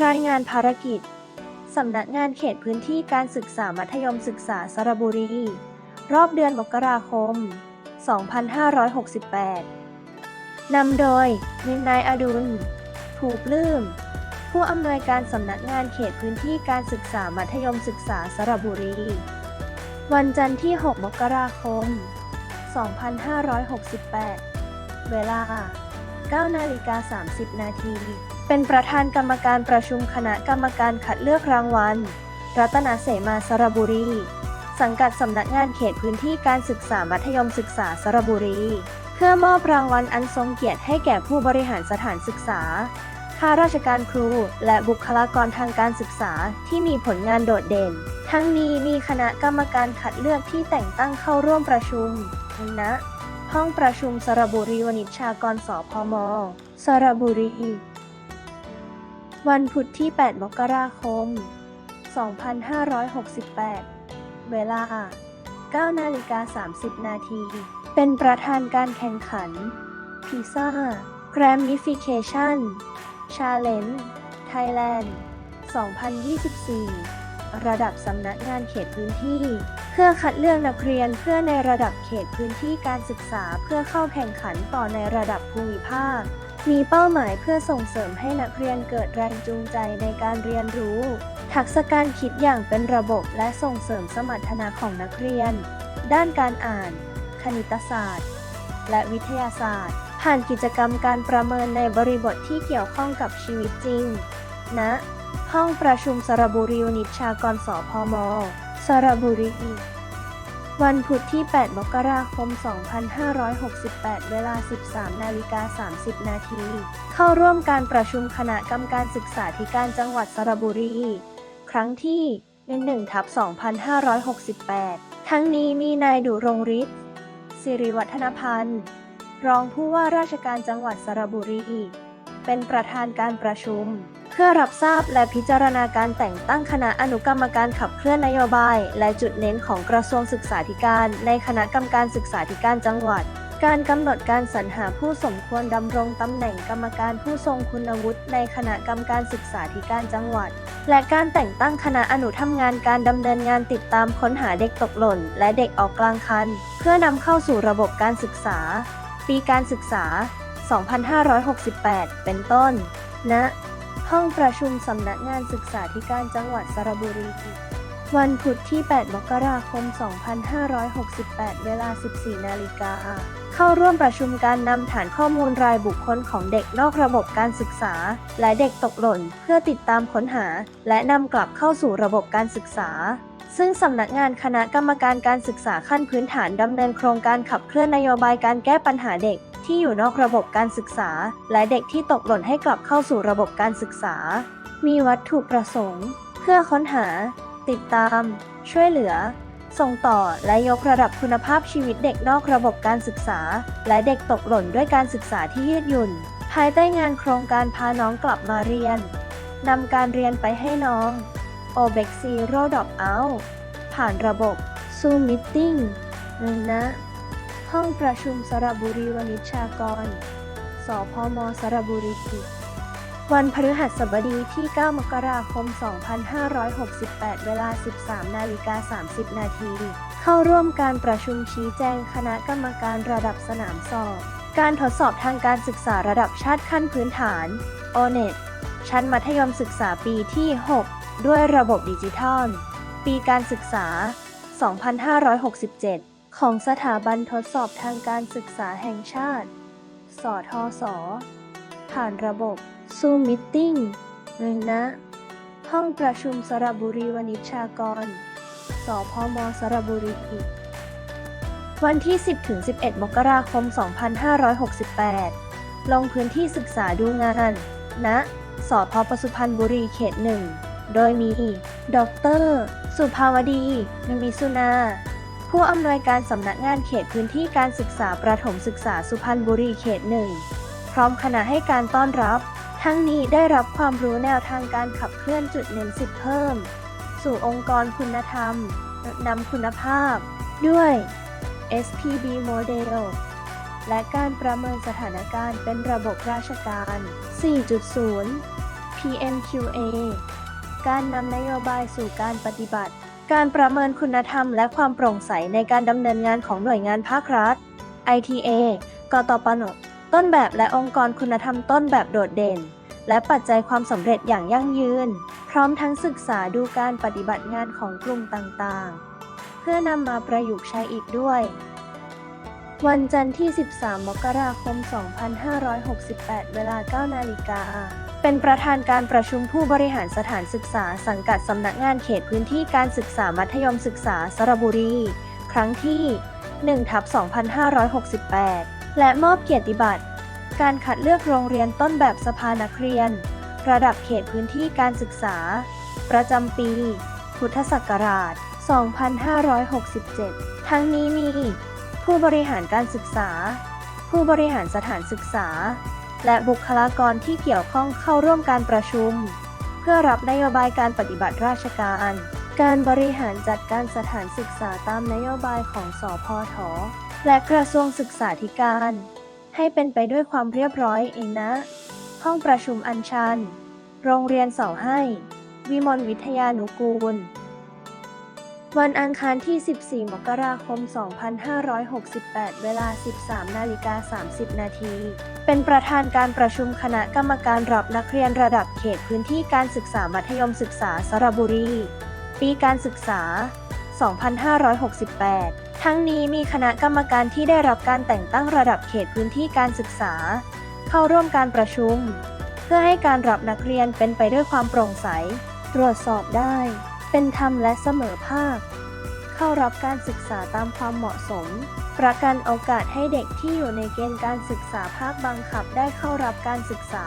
รายงานภารกิจ สำนักงานเขตพื้นที่การศึกษามัธยมศึกษาสระบุรี รอบเดือนมกราคม 2568 นำโดยมินายอดุล ถูกลืม ผู้อำนวยการสำนักงานเขตพื้นที่การศึกษามัธยมศึกษาสระบุรี วันจันทร์ที่ 6 มกราคม 2568 เวลา 9 นาฬิกา 30 นาที เป็นประธานกรรมการประชุมคณะกรรมการคัดเลือกรางวัล รัตนเสมาสระบุรี สังกัดสำนักงานเขตพื้นที่การศึกษามัธยมศึกษาสระบุรี เพื่อมอบรางวัลอันทรงเกียรติให้แก่ผู้บริหารสถานศึกษาข้าราชการครู และบุคลากรทางการศึกษาที่มีผลงานโดดเด่น ทั้งนี้มีคณะกรรมการคัดเลือกที่แต่งตั้งเข้าร่วมประชุมณห้องประชุมสระบุรีวณิชากรสพม สระบุรี วันพุธที่ 8 มกราคม 2568 เวลา 9 นาฬิกา 30 นาที เป็นประธานการแข่งขัน พิซซ่า Gramification Challenge Thailand 2024 ระดับสำนักงานเขตพื้นที่ เพื่อคัดเลือกนักเรียนเพื่อในระดับเขตพื้นที่การศึกษาเพื่อเข้าแข่งขันต่อในระดับภูมิภาค มีเป้าหมายเพื่อส่งเสริมให้นักเรียนเกิดแรงจูงใจในการเรียนรู้ ทักษะการคิดอย่างเป็นระบบและส่งเสริมสมรรถนะของนักเรียน ด้านการอ่าน คณิตศาสตร์ และวิทยาศาสตร์ ผ่านกิจกรรมการประเมินในบริบทที่เกี่ยวข้องกับชีวิตจริงณห้องประชุมสระบุรีวณิชากรสพม สระบุรี วันพุธที่ 8 มกราคม 2568 เวลา 13 นาฬิกา 30 นาที เข้าร่วมการประชุมคณะกรรมการศึกษาธิการจังหวัดสระบุรี ครั้งที่1ทับ2568 ทั้งนี้มีนายดุรงฤทธิ์สิริวัฒนพันธ์ รองผู้ว่าราชการจังหวัดสระบุรี เป็นประธานการประชุม เพื่อรับทราบและพิจารณาการแต่งตั้งคณะอนุกรรมการขับเคลื่อนนโยบาย และจุดเน้นของกระทรวงศึกษาธิการ ในคณะกรรมการศึกษาธิการจังหวัด การกำหนดการสรรหาผู้สมควรดำรงตำแหน่งกรรมการผู้ทรงคุณวุฒิในคณะกรรมการศึกษาธิการจังหวัด และการแต่งตั้งคณะอนุทำงานการดำเนินงานติดตามค้นหาเด็กตกหล่น และเด็กออกกลางคัน เพื่อนำเข้าสู่ระบบการศึกษา ปีการศึกษา 2568 เป็นต้นณ ห้องประชุมสำนักงานศึกษาธิการจังหวัดสระบุรี วันพุธที่ 8 มกราคม 2568 เวลา 14 นาฬิกา เข้าร่วมประชุมการนำฐานข้อมูลรายบุคคลของเด็กนอกระบบการศึกษา และเด็กตกหล่น เพื่อติดตามค้นหา และนำกลับเข้าสู่ระบบการศึกษาซึ่งสำนักงานคณะกรรมการการศึกษาขั้นพื้นฐานดำเนินโครงการขับเคลื่อนนโยบายการแก้ปัญหาเด็ก ที่อยู่นอกระบบการศึกษา และเด็กที่ตกหล่นให้กลับเข้าสู่ระบบการศึกษา มีวัตถุประสงค์ เพื่อค้นหา ติดตาม ช่วยเหลือ ส่งต่อและยกระดับคุณภาพชีวิตเด็กนอกระบบการศึกษา และเด็กตกหล่นด้วยการศึกษาที่ยืดหยุ่น ภายใต้งานโครงการพาน้องกลับมาเรียนนำการเรียนไปให้น้อง o b e x Zero Drop Out ผ่านระบบ Zoom Meeting หนึ่งนะ ห้องประชุมสระบุรีวณิชากร สพมสระบุรีวันพฤหัสบดีที่ 9 มกราคม 2568 เวลา 13 นาฬิกา 30 นาที เข้าร่วมการประชุมชี้แจงคณะกรรมการระดับสนามสอบ การทดสอบทางการศึกษาระดับชาติขั้นพื้นฐาน O-NET ชั้นมัธยมศึกษาปีที่ 6 ด้วยระบบดิจิทัล ปีการศึกษา 2567 ของสถาบันทดสอบทางการศึกษาแห่งชาติ สทศ ผ่านระบบ Zoom Meeting หนึ่งนะ ห้องประชุมสระบุรีวณิชากร สพมสระบุรี วันที่ 10-11 มกราคม 2568 ลงพื้นที่ศึกษาดูงานณสพปสุพรรณบุรีเขตหนึ่ง โดยมี ดร สุภาวดีนมิสุนา ผู้อำนวยการสำนักงานเขตพื้นที่การศึกษาประถมศึกษาสุพรรณบุรีเขตหนึ่งพร้อมคณะให้การต้อนรับ ทั้งนี้ได้รับความรู้แนวทางการขับเคลื่อนจุดเน้นสิทธิเพิ่ม สู่องค์กรคุณธรรมนำคุณภาพ ด้วย SPB Model และการประเมินสถานการณ์เป็นระบบราชการ 4.0 PMQA การนำนโยบายสู่การปฏิบัติ การประเมินคุณธรรมและความโปร่งใสในการดำเนินงานของหน่วยงานภาครัฐ ITA กตปนต้นแบบและองค์กรคุณธรรมต้นแบบโดดเด่น และปัจจัยความสำเร็จอย่างยั่งยืน พร้อมทั้งศึกษาดูการปฏิบัติงานของกลุ่มต่างๆ เพื่อนำมาประยุกต์ใช้อีกด้วย วันจันทร์ที่ 13 มกราคม 2568 เวลา 9 นาฬิกา เป็นประธานการประชุมผู้บริหารสถานศึกษาสังกัดสำนักงานเขตพื้นที่การศึกษามัธยมศึกษาสระบุรี ครั้งที่1ทับ2568 และมอบเกียรติบัตร การคัดเลือกโรงเรียนต้นแบบสภานักเรียน ระดับเขตพื้นที่การศึกษา ประจำปี พุทธศักราช 2567 ทั้งนี้มี ผู้บริหารการศึกษา ผู้บริหารสถานศึกษา และบุคลากรที่เกี่ยวข้องเข้าร่วมการประชุม เพื่อรับนโยบายการปฏิบัติราชการ การบริหารจัดการสถานศึกษาตามนโยบายของสอพอทและกระทรวงศึกษาธิการ ให้เป็นไปด้วยความเรียบร้อยเองนะ ห้องประชุมอัญชัน โรงเรียนเสาให้ วิมลวิทยานุกูล วันอังคารที่ 14 มกราคม 2568 เวลา 13 นาฬิกา 30 นาที เป็นประธานการประชุมคณะกรรมการรับนักเรียนระดับเขตพื้นที่การศึกษามัธยมศึกษาสระบุรี ปีการศึกษา 2568 ทั้งนี้มีคณะกรรมการที่ได้รับการแต่งตั้งระดับเขตพื้นที่การศึกษา เข้าร่วมการประชุม เพื่อให้การรับนักเรียนเป็นไปด้วยความโปร่งใส ตรวจสอบได้ เป็นธรรมและเสมอภาค เข้ารับการศึกษาตามความเหมาะสม ประกันโอกาสให้เด็กที่อยู่ในเกณฑ์การศึกษาภาคบังคับได้เข้ารับการศึกษา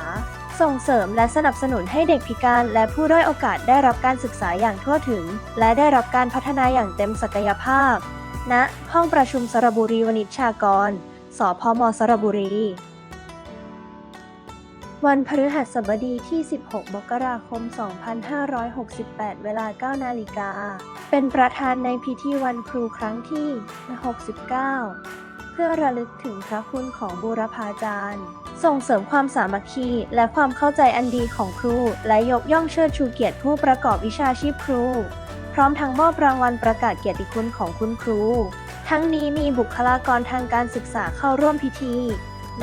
ส่งเสริมและสนับสนุนให้เด็กพิการและผู้ด้อยโอกาสได้รับการศึกษาอย่างทั่วถึง และได้รับการพัฒนาอย่างเต็มศักยภาพณห้องประชุมสระบุรีวณิชชากร สพมสระบุรี วันพฤหัสบดีที่ 16 มกราคม 2568 เวลา 9 นาฬิกา เป็นประธานในพิธีวันครูครั้งที่ 69 เพื่อระลึกถึงพระคุณของบูรพาจารย์ ส่งเสริมความสามัคคีและความเข้าใจอันดีของครู และยกย่องเชิดชูเกียรติผู้ประกอบวิชาชีพครู พร้อมทั้งมอบรางวัลประกาศเกียรติคุณของคุณครู ทั้งนี้มีบุคลากรทางการศึกษาเข้าร่วมพิธี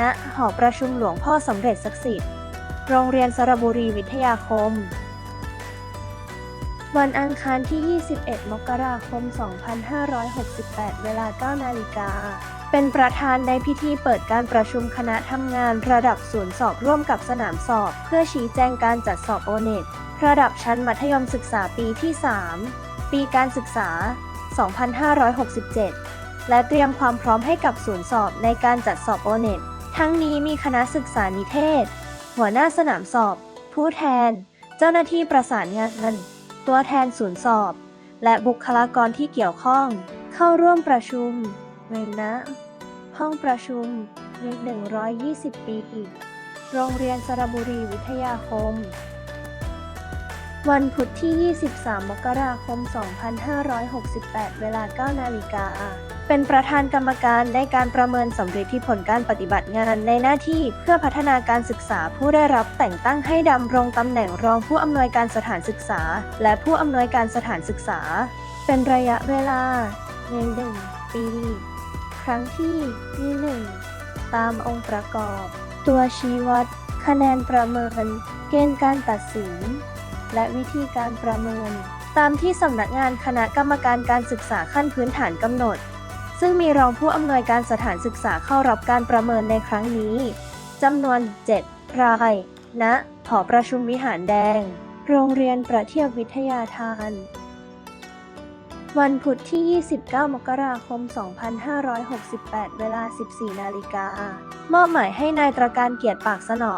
ณหอประชุมหลวงพ่อสำเร็จศักดิ์สิทธิ์ โรงเรียนสระบุรีวิทยาคม วันอังคารที่ 21 มกราคม 2568 เวลา 9 นาฬิกา เป็นประธานในพิธีเปิดการประชุมคณะทำงานระดับศูนย์สอบร่วมกับสนามสอบ เพื่อชี้แจงการจัดสอบโอเน็ตระดับชั้นมัธยมศึกษาปีที่ 3 ปีการศึกษา 2567 และเตรียมความพร้อมให้กับศูนย์สอบในการจัดสอบโอเน็ต ทั้งนี้มีคณะศึกษานิเทศ หัวหน้าสนามสอบ ผู้แทน เจ้าหน้าที่ประสานงานตัวแทนศูนย์สอบ และบุคลากรที่เกี่ยวข้อง เข้าร่วมประชุมเวนะ ห้องประชุมเลข120 ปีโรงเรียนสระบุรีวิทยาคม วันพุธที่ 23 มกราคม 2568 เวลา 9 นาฬิกา เป็นประธานกรรมการในการประเมินสำเร็จที่ผลการปฏิบัติงานในหน้าที่เพื่อพัฒนาการศึกษาผู้ได้รับแต่งตั้งให้ดำรงตำแหน่งรองผู้อำนวยการสถานศึกษา และผู้อำนวยการสถานศึกษา เป็นระยะเวลาหนึ่งหนึ่งปี ครั้งที่มีหนึ่งตามองค์ประกอบ ตัวชี้วัด คะแนนประเมิน เกณฑ์การตัดสิน และวิธีการประเมิน ตามที่สำนักงานคณะกรรมการการศึกษาขั้นพื้นฐานกำหนด ซึ่งมีรองผู้อำนวยการสถานศึกษาเข้ารับการประเมินในครั้งนี้จำนวน 7 รายณหอประชุมวิหารแดง โรงเรียนประเทียบวิทยาทาน วันพุธที่ 29 มกราคม 2568 เวลา 14 นาฬิกามอบหมายให้นายตรการเกียรติปากสนอ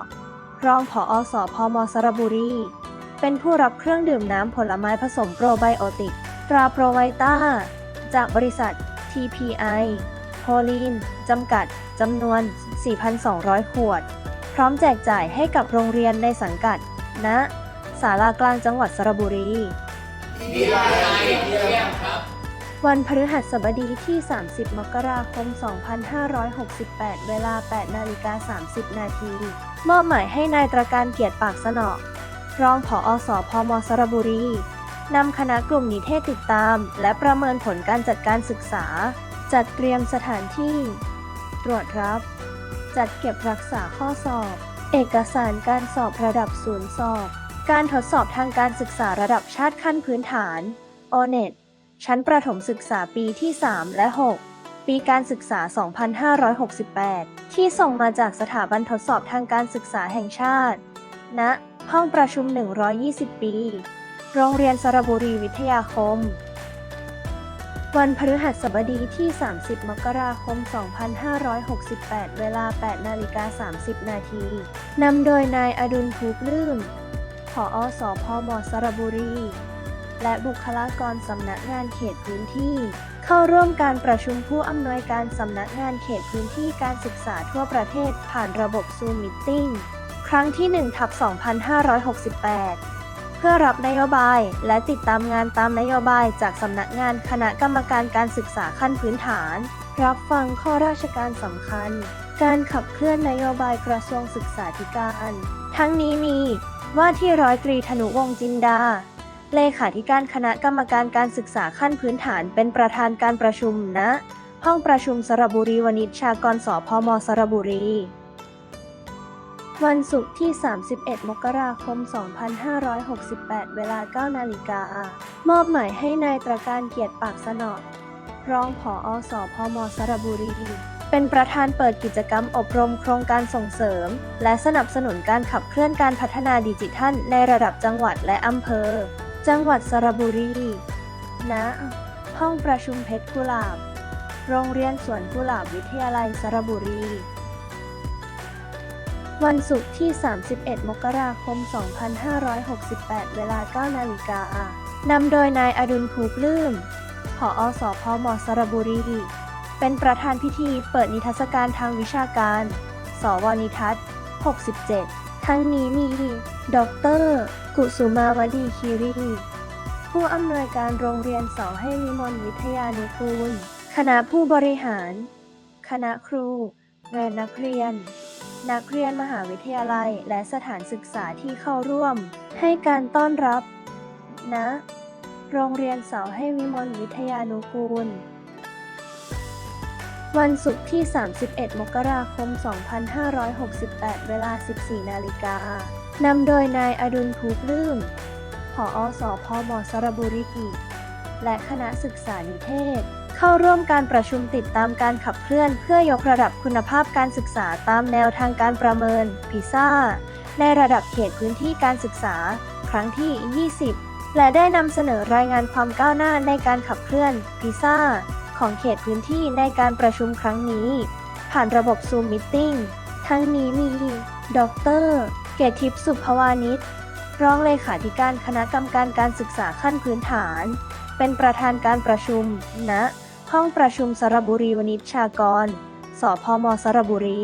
รองผออสพมสระบุรี เป็นผู้รับเครื่องดื่มน้ำผลไม้ผสมโปรไบโอติก ตราโปรไวต้า จากบริษัท TPI โพลีนจำกัดจำนวน 4,200 ขวด พร้อมแจกจ่ายให้กับโรงเรียนในสังกัดณศาลากลางจังหวัดสระบุรีวันพฤหัสบดีที่ 30 มกราคม 2568 เวลา 8 นาฬิกา 30 นาที มอบหมายให้นายตรการเกียรติปากสนอ รองผออสพมสระบุรีนำคณะกลุ่มนิเทศติดตาม และประเมินผลการจัดการศึกษา จัดเตรียมสถานที่ ตรวจรับ จัดเก็บรักษาข้อสอบ เอกสารการสอบระดับศูนย์สอบ การทดสอบทางการศึกษาระดับชาติขั้นพื้นฐาน o n e t ชั้นประถมศึกษาปีที่ 3 และ 6 ปีการศึกษา 2568 ที่ส่งมาจากสถาบันทดสอบทางการศึกษาแห่งชาติณ ห้องประชุม 120 ปี โรงเรียนสระบุรีวิทยาคม วันพฤหัสบดีที่ 30 มกราคม 2568 เวลา 8 นาฬิกา 30 นาทีนำโดยนายอดุลภูกลื่นผอสพมสระบุรี และบุคลากรสำนักงานเขตพื้นที่ เข้าร่วมการประชุมผู้อำนวยการสำนักงานเขตพื้นที่การศึกษาทั่วประเทศผ่านระบบ Zoom Meeting ครั้งที่1ทับ2568 เพื่อรับนโยบายและติดตามงานตามนโยบายจากสำนักงานคณะกรรมการการศึกษาขั้นพื้นฐาน รับฟังข้อราชการสำคัญ การขับเคลื่อนนโยบายกระทรวงศึกษาธิการ ทั้งนี้มีว่าที่ร้อยตรีธนุวงศ์จินดา เลขาธิการคณะกรรมการการศึกษาขั้นพื้นฐานเป็นประธานการประชุมณห้องประชุมสระบุรีวณิชชากรสพมสระบุรี วันศุกร์ที่ 31 มกราคม 2568 เวลา 9 นาฬิกา มอบหมายให้นายตระการเกียรติปากสนอรองผออสพมสระบุรี เป็นประธานเปิดกิจกรรมอบรมโครงการส่งเสริม และสนับสนุนการขับเคลื่อนการพัฒนาดิจิทัล ในระดับจังหวัดและอำเภอ จังหวัดสระบุรีณห้องประชุมเพชรกุหลาบ โรงเรียนสวนกุหลาบวิทยาลัยสระบุรี วันศุกร์ที่ 31 มกราคม 2568 เวลา 9 นาฬิกานำโดยนายอดุลภูปลื้มผออสพมสระบุรี เป็นประธานพิธีเปิดนิทรรศการทางวิชาการ สวนิทัศน์ 67 ทั้งนี้มี ดร กุสุมาวดีคีรี ผู้อำนวยการโรงเรียนสอให้วิมลวิทยานุกูล คณะผู้บริหาร คณะครูและนักเรียน นักเรียนมหาวิทยาลัยและสถานศึกษาที่เข้าร่วม ให้การต้อนรับณโรงเรียนเสาให้วิมลวิทยานุกูล วันศุกร์ที่ 31 มกราคม 2568 เวลา 14 นาฬิกานำโดยนายอดุลภูปลื้มผออสพมสระบุรีและคณะศึกษานิเทศ เข้าร่วมการประชุมติดตามการขับเคลื่อน เพื่อยกระดับคุณภาพการศึกษาตามแนวทางการประเมินพิซ่าในระดับเขตพื้นที่การศึกษา ครั้งที่ 20 และได้นำเสนอรายงานความก้าวหน้าในการขับเคลื่อนพิซ่าของเขตพื้นที่ในการประชุมครั้งนี้ ผ่านระบบ Zoom Meeting ทั้งนี้มี ดร เกยรติทิพสุภวานิชรองเลขาธิการคณะกรรมการการศึกษาขั้นพื้นฐาน เป็นประธานการประชุมณ ห้องประชุมสระบุรีวณิชชากร สพมสระบุรี